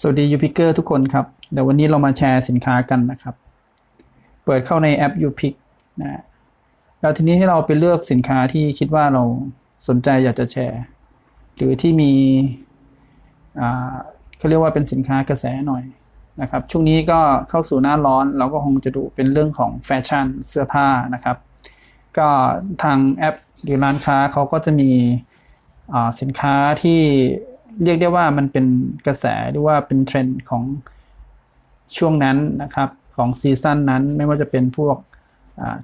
สวัสดียูพิกเกอร์ทุกคนครับ เดี๋ยววันนี้เรามาแชร์สินค้ากันนะครับ เปิดเข้าในแอป u p i c นะแล้วทีนี้ให้เราไปเลือกสินค้าที่คิดว่าเราสนใจอยากจะแชร์ หรือที่มีเขาเรียกว่าเป็นสินค้ากระแสหน่อยนะครับ ช่วงนี้ก็เข้าสู่หน้าร้อน เราก็คงจะดูเป็นเรื่องของแฟชั่นเสื้อผ้านะครับ ก็ทางแอปหรือร้านค้าเขาก็จะมีสินค้าที่ เรียกได้ว่ามันเป็นกระแสหรือว่าเป็นเทรนด์ของช่วงนั้นนะครับของซีซั่นนั้นไม่ว่าจะเป็นพวก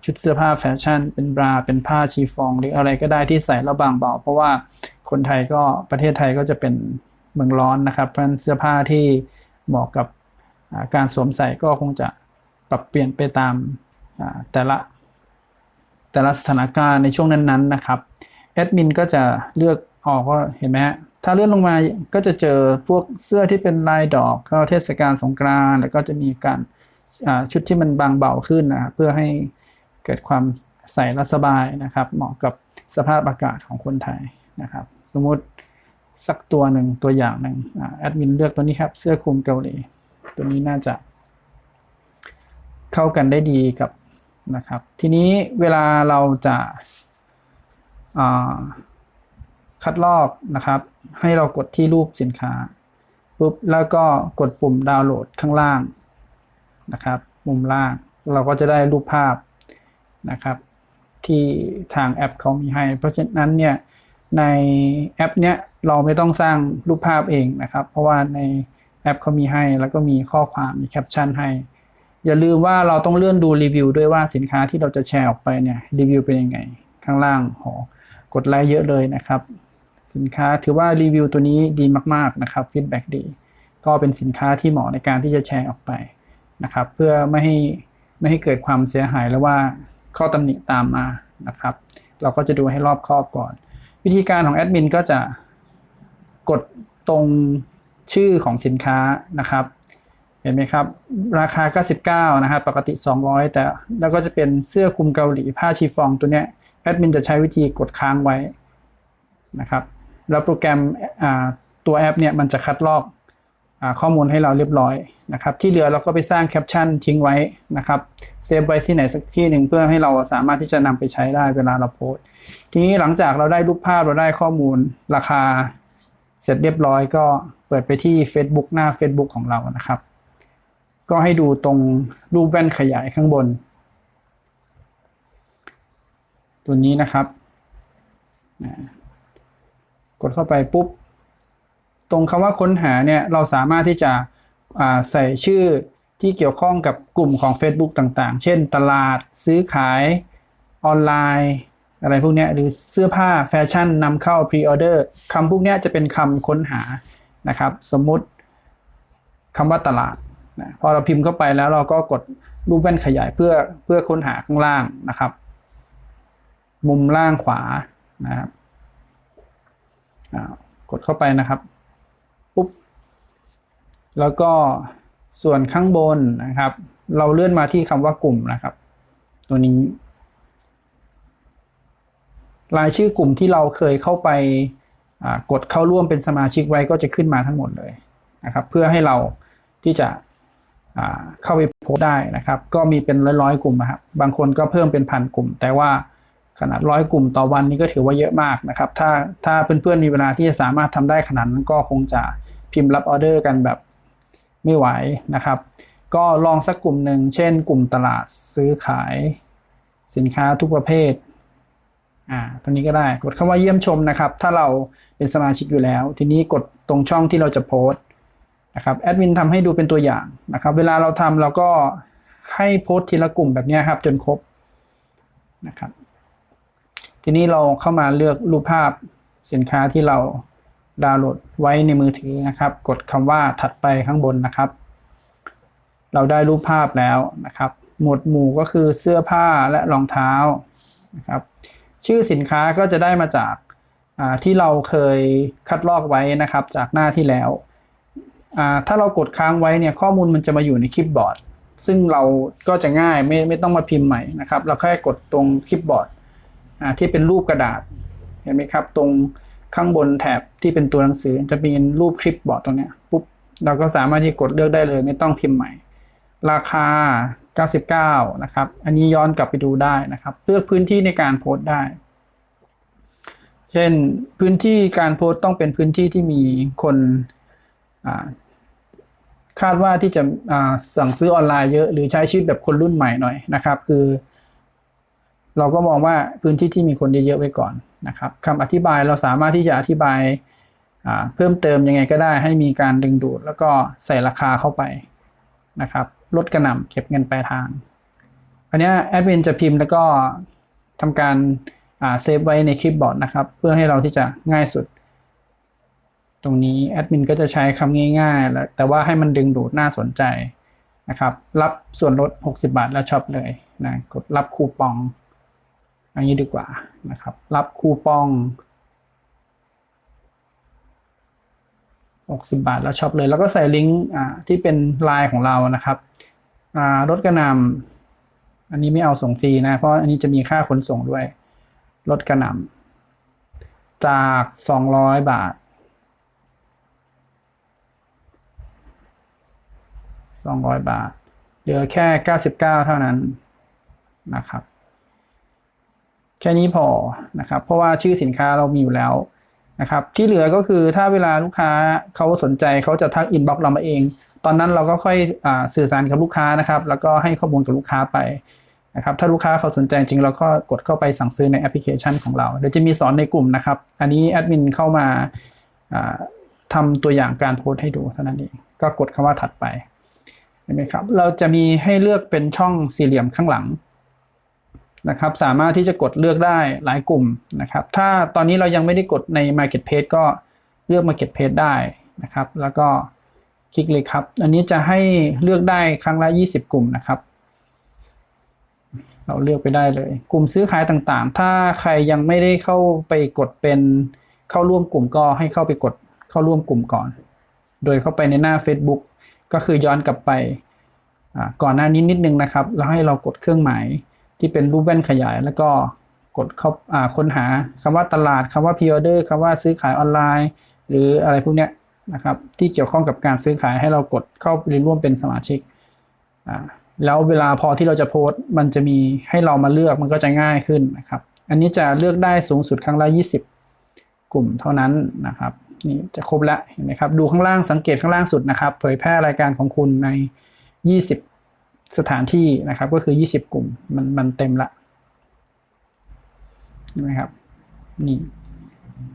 ชุดเสื้อผ้าแฟชั่น เป็นบราเป็นผ้าชีฟอง หรืออะไรก็ได้ที่ใส่แล้วบางเบา เพราะว่าคนไทยก็ประเทศไทยก็จะเป็นเมืองร้อนนะครับเพราะฉะนั้นเสื้อผ้าที่เหมาะกับการสวมใส่ก็คงจะปรับเปลี่ยนไปตามแต่ละแต่ละสถานการณ์ในช่วงนั้นๆนะครับแอดมินก็จะเลือกออกว่าเห็นไหมฮะ ถ้าเลื่อนลงมาก็จะเจอพวกเสื้อที่เป็นลายดอกก็เทศกาลสงกรานต์แล้วก็จะมีการชุดที่มันบางเบาขึ้นนะเพื่อให้เกิดความใส่และสบายนะครับ เหมาะกับสภาพอากาศของคนไทยนะครับ สมมุติสักตัวหนึ่งตัวอย่างหนึ่งอแอดมินเลือกตัวนี้ครับ เสื้อคลุมเกาหลี ตัวนี้น่าจะเข้ากันได้ดีกับนะครับ ทีนี้เวลาเราจะอ่า คัดลอกนะครับ ให้เรากดที่รูปสินค้าปุ๊บแล้วก็กดปุ่มดาวน์โหลดข้างล่างนะครับ มุมล่างเราก็จะได้รูปภาพนะครับ ที่ทางแอปเขามีให้ เพราะฉะนั้นเนี่ยในแอปเนี้ยเราไม่ต้องสร้างรูปภาพเองนะครับ เพราะว่าในแอปเขามีให้แล้วก็มีข้อความมีแคปชั่นให้ อย่าลืมว่าเราต้องเลื่อนดูรีวิวด้วยว่าสินค้าที่เราจะแชร์ออกไปเนี่ยรีวิวเป็นยังไง ข้างล่างหอกดไลค์เยอะเลยนะครับ สินค้าถือว่ารีวิวตัวนี้ดีมากๆนะครับฟีดแบ็ดีก็เป็นสินค้าที่เหมาะในการที่จะแชร์ออกไปนะครับเพื่อไม่ให้ไม่ให้เกิดความเสียหายแล้วว่าข้อตำหนิตามมานะครับ เราก็จะดูให้รอบคอบก่อน วิธีการของแอดมินก็จะกดตรงชื่อของสินค้านะครับเห็นไหมครับ ราคา 99 นะครับปกติ 200 แต่แล้วก็จะเป็นเสื้อคลุมเกาหลีผ้าชีฟองตัวเนี้ยแอดมินจะใช้วิธีกดค้างไว้นะครับ แล้วโปรแกรมตัวแอปเนี่ยมันจะคัดลอกอข้อมูลให้เราเรียบร้อยนะครับที่เหลือเราก็ไปสร้างแคปชั่นทิ้งไว้นะครับเซฟไว้ที่ไหนสักที่หนึ่งเพื่อให้เราสามารถที่จะนำไปใช้ได้เวลาเราโพสทีนี้หลังจากเราได้รูปภาพเราได้ข้อมูลราคาเสร็จเรียบร้อยก็เปิดไปที่ Facebook หน้า Facebook ของเรานะครับ ก็ให้ดูตรงรูปแว่นขยายข้างบน ตัวนี้นะครับ ดเข้าไปปุ๊บ ตรงคำว่าค้นหาเนี่ยเราสามารถที่จะใส่ชื่อที่เกี่ยวข้องกับกลุ่มของ Facebook ต่างๆ เช่น ตลาดซื้อขายออนไลน์อะไรพวกนี้หรือเสื้อผ้าแฟชั่นนำเข้าพรีออเดอร์คำพวกนี้จะเป็นคำค้นหานะครับ สมมติคำว่าตลาดนะพอเราพิมพ์เข้าไปแล้วเราก็กดรูปแว่นขยายเพื่อเพื่อค้นหาข้างล่างนะครับ มุมล่างขวานะครับ กดเข้าไปนะครับปุ๊บแล้วก็ส่วนข้างบนนะครับ เราเลื่อนมาที่คำว่ากลุ่มนะครับ ตัวนี้ รายชื่อกลุ่มที่เราเคยเข้าไปกดเข้าร่วมเป็นสมาชิกไว้ก็จะขึ้นมาทั้งหมดเลยนะครับ เพื่อให้เราที่จะเข้าไปโพสได้นะครับ ก็มีเป็นร้อยๆกลุ่มนะครับ บางคนก็เพิ่มเป็นพันกลุ่ม แต่ว่า ขนาดร้อยกลุ่มต่อวันนี้ก็ถือว่าเยอะมากนะครับ ถ้าถ้าเพื่อนๆมีเวลาที่จะสามารถทำได้ขนาดนั้นก็คงจะพิมพ์รับออเดอร์กันแบบไม่ไหวนะครับ ก็ลองสักกลุ่มหนึ่งเช่น กลุ่มตลาดซื้อขายสินค้าทุกประเภทอ่าตัวนี้ก็ได้กดคำว่าเยี่ยมชมนะครับ ถ้าเราเป็นสมาชิกอยู่แล้ว ทีนี้กดตรงช่องที่เราจะโพสต์นะครับแอดมินทำให้ดูเป็นตัวอย่างนะครับ เวลาเราทำเราก็ให้โพสต์ทีละกลุ่มแบบนี้ครับจนครบนะครับ ทีนี้เราเข้ามาเลือกรูปภาพสินค้าที่เราดาวน์โหลดไว้ในมือถือนะครับ กดคำว่าถัดไปข้างบนนะครับ เราได้รูปภาพแล้วนะครับ หมวดหมู่ก็คือเสื้อผ้าและรองเท้านะครับ ชื่อสินค้าก็จะได้มาจากที่เราเคยคัดลอกไว้นะครับ จากหน้าที่แล้วถ้าเรากดค้างไว้เนี่ยข้อมูลมันจะมาอยู่ในคลิปบอร์ด ซึ่งเราก็จะง่ายไม่ไม่ต้องมาพิมพ์ใหม่นะครับ เราแค่กดตรงคลิปบอร์ด ที่เป็นรูปกระดาษเห็นไหมครับ ตรงข้างบนแถบที่เป็นตัวหนังสือจะมีรูปคลิปบอร์ดตรงนี้ปุ๊บเราก็สามารถที่กดเลือกได้เลย ไม่ต้องพิมพ์ใหม่ ราคา 99 นะครับ อันนี้ย้อนกลับไปดูได้นะครับ เลือกพื้นที่ในการโพสต์ได้ เช่นพื้นที่การโพสต์ต้องเป็นพื้นที่ที่มีคนคาดว่าที่จะสั่งซื้อออนไลน์เยอะ หรือใช้ชีวิตแบบคนรุ่นใหม่หน่อยนะครับ คือ เราก็มองว่าพื้นที่ที่มีคนเยอะๆไว้ก่อนนะครับคำอธิบายเราสามารถที่จะอธิบายเพิ่มเติมยังไงก็ได้ให้มีการดึงดูด แล้วก็ใส่ราคาเข้าไปนะครับลดกระหน่ำเก็บเงินปลายทางอันนี้แอดมินจะพิมพ์แล้วก็ทำการเซฟไว้ในคลิปบอร์ดนะครับ เพื่อให้เราที่จะง่ายสุด ตรงนี้แอดมินก็จะใช้คำง่ายๆแล้วแต่ว่าให้มันดึงดูดน่าสนใจนะครับ รับส่วนลด 60 บาทแล้วช็อปเลยนะกดรับคูปอง อันนี้ดีกว่านะครับ รับคูปอง 60 บาทแล้วช็อปเลย แล้วก็ใส่ลิงก์ที่เป็นไลน์ของเรานะครับรถกระนำอันนี้ไม่เอาส่งฟรีนะ เพราะอันนี้จะมีค่าขนส่งด้วย รถกระนำจาก 200 บาท 200 บาท เหลือแค่ 99 เท่านั้นนะครับ แค่นี้พอนะครับ เพราะว่าชื่อสินค้าเรามีอยู่แล้วนะครับ ที่เหลือก็คือถ้าเวลาลูกค้าเขาสนใจเขาจะทักอินบ็อกซ์เรามาเอง ตอนนั้นเราก็ค่อยอสื่อสารกับลูกค้านะครับ แล้วก็ให้ข้อมูลกับลูกค้าไปนะครับถ้าลูกค้าเขาสนใจจริงเราก็กดเข้าไปสั่งซื้อในแอปพลิเคชันของเราเดี๋ยวจะมีสอนในกลุ่มนะครับ อันนี้แอดมินเข้ามาทำตัวอย่างการโพสให้ดูเท่านั้นเองก็กดคำว่าถัดไปเห็นไหมครับ เราจะมีให้เลือกเป็นช่องสี่เหลี่ยมข้างหลัง นะครับสามารถที่จะกดเลือกได้หลายกลุ่มนะครับถ้าตอนนี้เรายังไม่ได้กดใน Marketplace ก็เลือก Marketplace ได้นะครับแล้วก็คลิกเลยครับ อันนี้จะให้เลือกได้ครั้งละ 20 กลุ่มนะครับ เราเลือกไปได้เลย กลุ่มซื้อขายต่างๆ ถ้าใครยังไม่ได้เข้าไปกดเป็นเข้าร่วมกลุ่มก็ให้เข้าไปกดเข้าร่วมกลุ่มก่อน โดยเข้าไปในหน้า Facebook ก็คือย้อนกลับไปก่อนหน้านี้นิดนึงนะครับ แล้วให้เรากดเครื่องหมาย ที่เป็นรูปแว่นขยายแล้วก็กดเข้าค้นหาคำว่าตลาดคำว่าพิออเดอร์คำว่าซื้อขายออนไลน์ หรืออะไรพวกเนี้ยนะครับที่เกี่ยวข้องกับการซื้อขายให้เรากดเข้าไปร่วมเป็นสมาชิกแล้วเวลาพอที่เราจะโพสต์มันจะมีให้เรามาเลือกมันก็จะง่ายขึ้นนะครับ อันนี้จะเลือกได้สูงสุดครั้งละ20 กลุ่มเท่านั้นนะครับนี่จะครบแล้วเห็นไหมครับดูข้างล่างสังเกตข้างล่างสุดนะครับ เผยแพร่รายการของคุณใน 20 สถานที่นะครับก็คือ 20 กลุ่มมันมันเต็มละเห็นไหมครับนี่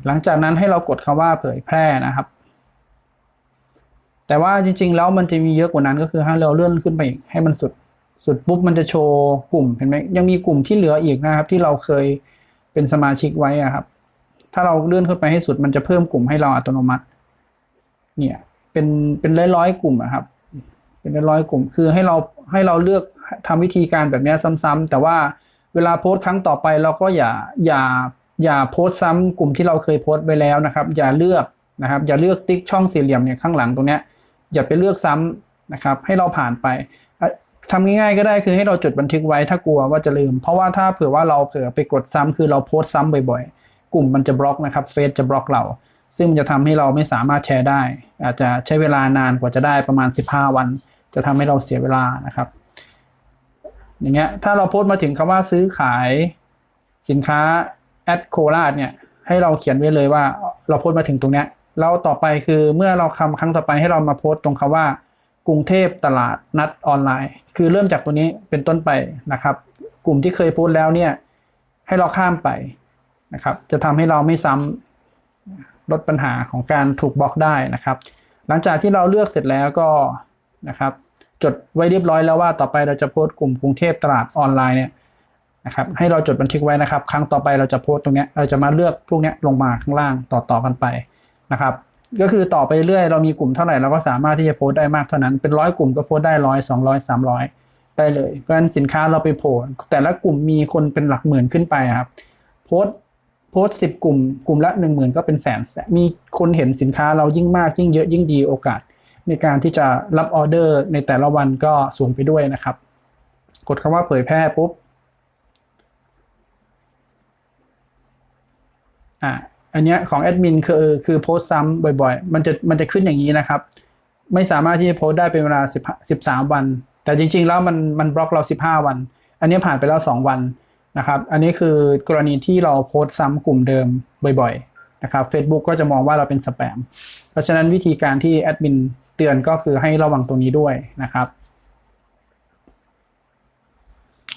หลังจากนั้นให้เรากดคำว่าเผยแพร่นะครับ แต่ว่าจริง ๆ แล้วมันจะมีเยอะกว่านั้นก็คือให้เราเลื่อนขึ้นไปอีกให้มันสุดสุดปุ๊บมันจะโชว์กลุ่มเห็นไหมยังมีกลุ่มที่เหลืออีกนะครับ ที่เราเคยเป็นสมาชิกไว้อะครับ ถ้าเราเลื่อนขึ้นไปให้สุดมันจะเพิ่มกลุ่มให้เราอัตโนมัติ เนี่ยเป็นเป็นร้อยร้อยกลุ่มอะครับ เป็นร้อยกลุ่ม คือให้เราให้เราเลือกทำวิธีการแบบนี้ซ้ำๆแต่ว่าเวลาโพสต์ครั้งต่อไปเราก็อย่าอย่าอย่าโพสต์ซ้ำกลุ่มที่เราเคยโพสต์ไปแล้วนะครับ อย่าเลือกนะครับ อย่าเลือกติ๊กช่องสี่เหลี่ยมเนี่ยข้างหลังตรงเนี้ยอย่าไปเลือกซ้ำนะครับ ให้เราผ่านไปทำง่ายๆก็ได้คือให้เราจดบันทึกไว้ถ้ากลัวว่าจะลืม เพราะว่าถ้าเผื่อว่าเราเผื่อไปกดซ้ำคือเราโพสต์ซ้ำบ่อยๆ กลุ่มมันจะบล็อกนะครับเฟซจะบล็อกเรา ซึ่งมันจะทำให้เราไม่สามารถแชร์ได้ อาจจะใช้เวลานานกว่าจะได้ประมาณ 15 วัน จะทำให้เราเสียเวลานะครับ อย่างเงี้ยถ้าเราโพสต์มาถึงคำว่าซื้อขายสินค้าแอดโคราชเนี่ยให้เราเขียนไว้เลยว่าเราโพสต์มาถึงตรงเนี้ยแล้วต่อไปคือเมื่อเราคำครั้งต่อไปให้เรามาโพสต์ตรงคำว่า กรุงเทพตลาดนัดออนไลน์ คือเริ่มจากตัวนี้เป็นต้นไปนะครับ กลุ่มที่เคยโพสต์แล้วเนี่ยให้เราข้ามไปนะครับ จะทำให้เราไม่ซ้ำลดปัญหาของการถูกบล็อกได้นะครับ หลังจากที่เราเลือกเสร็จแล้วก็ นะครับ จดไว้เรียบร้อยแล้วว่าต่อไปเราจะโพสต์กลุ่มกรุงเทพตลาดออนไลน์เนี่ยนะครับ ให้เราจดบันทึกไว้นะครับ ครั้งต่อไปเราจะโพสต์ตรงนี้เราจะมาเลือกพวกนี้ลงมาข้างล่างต่อๆกันไปนะครับ ก็คือต่อไปเรื่อยเรามีกลุ่มเท่าไหร่เราก็สามารถที่จะโพสต์ได้มากเท่านั้นเป็นร้อยกลุ่มก็โพสต์ได้ร้อยสองร้อยสามร้อยได้เลยเพราะฉะนั้นสินค้าเราไปโพสแต่ละกลุ่มมีคนเป็นหลักหมื่นขึ้นไปครับโพสต์โพสสิบกลุ่ม กลุ่มละหนึ่งหมื่นก็เป็นแสนมีคนเห็นสินค้าเรายิ่งมากยิ่งเยอะยิ่งดีโอกาส ในการที่จะรับออเดอร์ในแต่ละวันก็สูงไปด้วยนะครับ กดคำว่าเผยแพร่ปุ๊บอ่าอันเนี้ยของแอดมินคือคือโพสต์ซ้ำบ่อยๆ มันจะมันจะขึ้นอย่างนี้นะครับ ไม่สามารถที่จะโพสต์ได้เป็นเวลา10 13 วัน แต่จริง ๆ แล้วมันมันบล็อกเรา 15 วัน อันนี้ผ่านไปแล้ว 2 วันนะครับ อันนี้คือกรณีที่เราโพสต์ซ้ำกลุ่มเดิมบ่อยๆนะครับ Facebook ก็จะมองว่าเราเป็นสแปม เพราะฉะนั้นวิธีการที่แอดมิน เตือนก็คือให้ระวังตรงนี้ด้วยนะครับ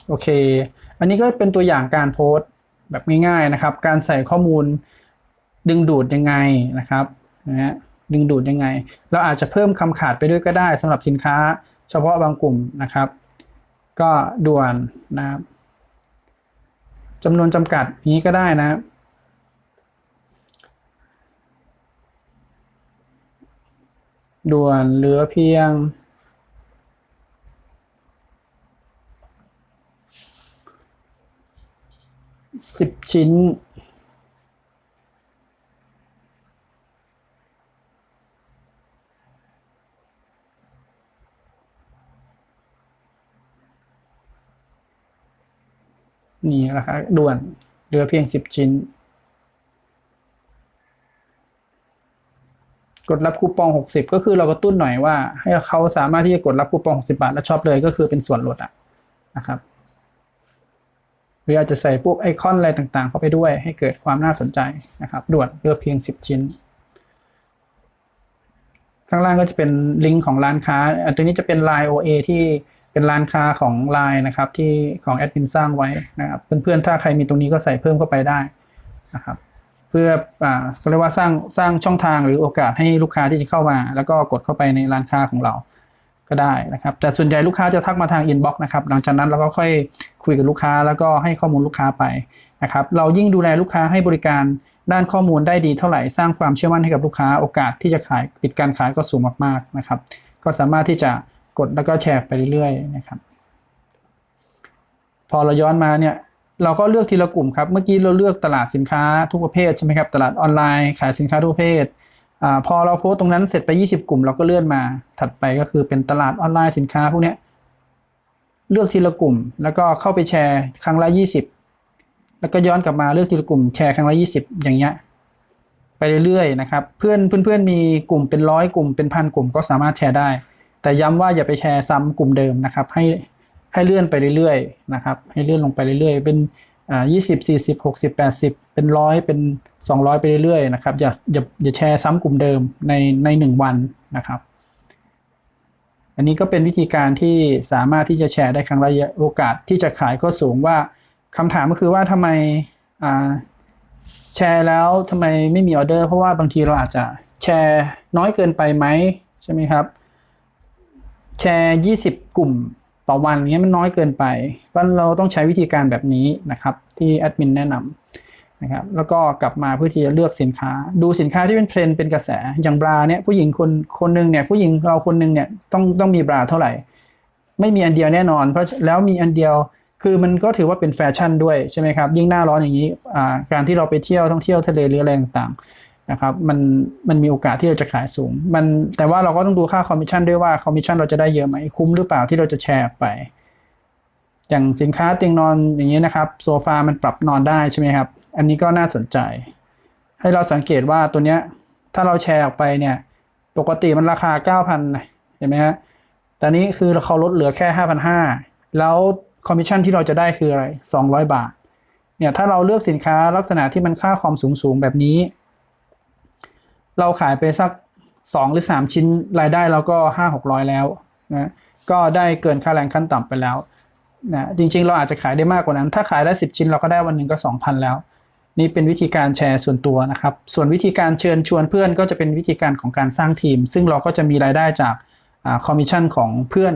โอเค อันนี้ก็เป็นตัวอย่างการโพสต์แบบง่ายๆนะครับ การใส่ข้อมูลดึงดูดยังไงนะครับนะฮะดึงดูดยังไง เราอาจจะเพิ่มคำขาดไปด้วยก็ได้สำหรับสินค้าเฉพาะบางกลุ่มนะครับ ก็ด่วนนะครับจำนวนจำกัดอย่างนี้ก็ได้นะ ด่วนเหลือเพียง สิบชิ้น นี่แหละครับด่วนเหลือเพียงสิบชิ้น ดรับคูปอง 60 ก็คือเรากระตุ้นหน่อยว่า ให้เขาสามารถที่จะกดรับคูปอง 60 บาท แล้วช็อปเลยก็คือเป็นส่วนลดอะนะครับหรืออาจจะใส่พวกไอคอนอะไรต่างๆ เข้าไปด้วยให้เกิดความน่าสนใจนะครับด่วนเลือเพียง 10 ชิ้น ข้างล่างก็จะเป็นลิงก์ของร้านค้าอันตัวนี้จะเป็น Line OA ที่เป็นร้านค้าของ Line นะครับที่ของแอดมินสร้างไว้นะครับเพื่อนๆถ้าใครมีตรงนี้ก็ใส่เพิ่มเข้าไปได้นะครับ เพื่อเขาเรียกว่าสร้างสร้างช่องทางหรือโอกาสให้ลูกค้าที่จะเข้ามา แล้วก็กดเข้าไปในร้านค้าของเราก็ได้นะครับ แต่ส่วนใหญ่ลูกค้าจะทักมาทางอินบ็อกซ์นะครับ หลังจากนั้นเราก็ค่อยคุยกับลูกค้าแล้วก็ให้ข้อมูลลูกค้าไปนะครับ เรายิ่งดูแลลูกค้าให้บริการด้านข้อมูลได้ดีเท่าไหร่สร้างความเชื่อมั่นให้กับลูกค้าโอกาสที่จะขายปิดการขายก็สูงมากๆนะครับ ก็สามารถที่จะกดแล้วก็แชร์ไปเรื่อยๆนะครับ พอเราย้อนมาเนี่ย เราก็เลือกทีละกลุ่มครับ เมื่อกี้เราเลือกตลาดสินค้าทุกประเภทใช่ไหมครับ ตลาดออนไลน์ขายสินค้าทุกประเภทอพอเราโพสต์ตรงนั้นเสร็จไป 20 กลุ่ม เราก็เลื่อนมา ถัดไปก็คือเป็นตลาดออนไลน์สินค้าพวกเนี้ยเลือกทีละกลุ่ม แล้วก็เข้าไปแชร์ครั้งละ 20 แล้วก็ย้อนกลับมาเลือกทีละกลุ่มแชร์ครั้งละ 20 อย่างเงี้ยไปเรื่อยๆนะครับ เพื่อนเพื่อนๆมีกลุ่มเป็นร้อยกลุ่มเป็นพันกลุ่มก็สามารถแชร์ได้ แต่ย้ำว่าอย่าไปแชร์ซ้ำกลุ่มเดิมนะครับ ให้ ให้เลื่อนไปเรื่อยๆนะครับ ให้เลื่อนลงไปเรื่อยๆ เป็นยี่สิบสี่สิบหกสิบแปดสิบเป็นร้อยเป็นสองร้อยไปเรื่อยๆนะครับอย่าอย่าอย่าแชร์ซ้ำกลุ่มเดิมในในหนึ่งวันนะครับ อันนี้ก็เป็นวิธีการที่สามารถที่จะแชร์ได้ครั้งละเยอะโอกาสที่จะขายก็สูงว่าคำถามก็คือว่าทำไมแชร์แล้วทำไมไม่มีออเดอร์ เพราะว่าบางทีเราอาจจะแชร์น้อยเกินไปไหมใช่ไหมครับ แชร์ 20 กลุ่ม ต่อวันเงี้ยมันน้อยเกินไปเพราะเราต้องใช้วิธีการแบบนี้นะครับที่แอดมินแนะนำนะครับแล้วก็กลับมาเพื่อที่จะเลือกสินค้า ดูสินค้าที่เป็นเทรนเป็นกระแสอย่างบราเนี่ยผู้หญิงคนคนหนึ่งเนี่ยผู้หญิงเราคนหนึ่งเนี่ยต้องต้องมีบราเท่าไหร่ ไม่มีอันเดียวแน่นอน เพราะแล้วมีอันเดียวคือมันก็ถือว่าเป็นแฟชั่นด้วยใช่ไหมครับยิ่งหน้าร้อนอย่างนี้การที่เราไปเที่ยวท่องเที่ยวทะเลหรืออะไรต่าง นะครับมันมันมีโอกาสที่เราจะขายสูง มันแต่ว่าเราก็ต้องดูค่าคอมมิชชั่นด้วยว่าคอมมิชชั่นเราจะได้เยอะไหมคุ้มหรือเปล่าที่เราจะแชร์ไป อย่างสินค้าเตียงนอนอย่างนี้นะครับโซฟามันปรับนอนได้ใช่ไหมครับ อันนี้ก็น่าสนใจ ให้เราสังเกตว่าตัวเนี้ยถ้าเราแชร์ออกไปเนี่ย ปกติมันราคา 9,000เห็นไหมฮะแต่นี้คือเขาลดเหลือแค่5,500แล้วคอมมิชชั่นที่เราจะได้คืออะไร 200 บาทเนี่ยถ้าเราเลือกสินค้าลักษณะที่มันค่าความสูงสูงแบบนี้ เราขายไปสัก2หรือ3ชิ้นรายได้เราก็5 600แล้วนะก็ได้เกินค่าแรงขั้นต่ำไปแล้วนะจริงๆ เราอาจจะขายได้มากกว่านั้น ถ้าขายได้10ชิ้นเราก็ได้วันหนึ่งก็2,000แล้ว นี่เป็นวิธีการแชร์ส่วนตัวนะครับ ส่วนวิธีการเชิญชวนเพื่อนก็จะเป็นวิธีการของการสร้างทีม ซึ่งเราก็จะมีรายได้จากคอมมิชชั่นของเพื่อน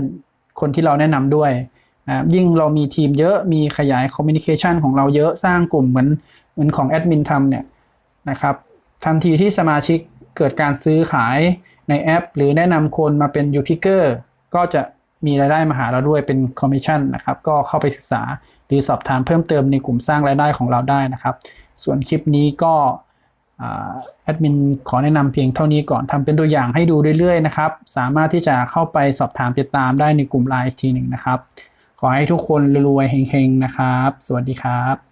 คนที่เราแนะนำด้วยนะยิ่งเรามีทีมเยอะมีขยายคอมมิวนิเคชันของเราเยอะสร้างกลุ่มเหมือนเหมือนของแอดมินทำเนี่ยนะครับ ทันทีที่สมาชิกเกิดการซื้อขายในแอป หรือแนะนำคนมาเป็นยูพิเกอร์ก็จะมีรายได้มาหาเราด้วยเป็นคอมมิชชั่นนะครับก็เข้าไปศึกษาหรือสอบถามเพิ่มเติมในกลุ่มสร้างรายได้ของเราได้นะครับ ส่วนคลิปนี้ก็แอดมินขอแนะนำเพียงเท่านี้ก่อนทำเป็นตัวอย่างให้ดูเรื่อยๆนะครับ สามารถที่จะเข้าไปสอบถามติดตามได้ในกลุ่มไลน์อีกทีหนึ่งนะครับ ขอให้ทุกคนรวยๆเฮงๆนะครับ สวัสดีครับ